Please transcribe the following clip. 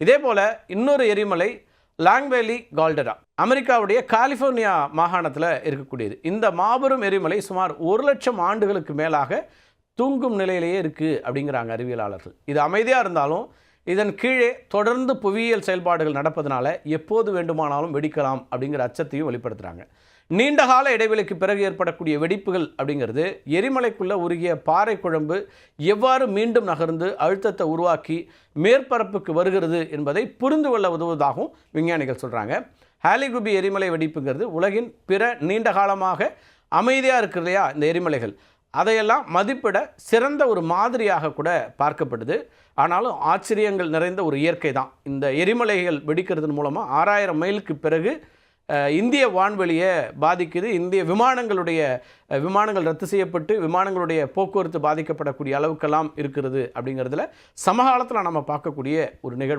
இதே போல் இன்னொரு எரிமலை லாங்வேலி கால்டரா. அமெரிக்காவுடைய கலிஃபோர்னியா மாகாணத்தில் இருக்கக்கூடியது. இந்த மாபெரும் எரிமலை சுமார் ஒரு லட்சம் ஆண்டுகளுக்கு மேலாக தூங்கும் நிலையிலேயே இருக்குது அப்படிங்கிறாங்க அறிவியலாளர்கள். இது அமைதியாக இருந்தாலும் இதன் கீழே தொடர்ந்து புவியியல் செயல்பாடுகள் நடப்பதனால எப்போது வேண்டுமானாலும் வெடிக்கலாம் அப்படிங்கிற அச்சத்தையும் வெளிப்படுத்துகிறாங்க நீண்டகால இடைவெளிக்கு பிறகு ஏற்படக்கூடிய வெடிப்புகள் அப்படிங்கிறது எரிமலைக்குள்ளே உருகிய பாறை குழம்பு எவ்வாறு மீண்டும் நகர்ந்து அழுத்தத்தை உருவாக்கி மேற்பரப்புக்கு வருகிறது என்பதை புரிந்து கொள்ள உதவுவதாகவும் விஞ்ஞானிகள் சொல்கிறாங்க ஹாலிகுபி எரிமலை வெடிப்புங்கிறது உலகின் பிற நீண்ட காலமாக அமைதியாக இருக்கு இல்லையா இந்த எரிமலைகள்? அதையெல்லாம் மதிப்பிட சிறந்த ஒரு மாதிரியாக கூட பார்க்கப்படுது. ஆனாலும் ஆச்சரியங்கள் நிறைந்த ஒரு இயற்கை தான். இந்த எரிமலைகள் வெடிக்கிறதன் மூலமாக ஆறாயிரம் மைலுக்கு பிறகு இந்திய வான்வெளியை பாதிக்குது. இந்திய விமானங்களுடைய விமானங்கள் ரத்து செய்யப்பட்டு விமானங்களுடைய போக்குவரத்து பாதிக்கப்படக்கூடிய அளவுக்கெல்லாம் இருக்கிறது அப்படிங்கிறதுல சமகாலத்தில் நம்ம பார்க்கக்கூடிய ஒரு நிகழ்வு.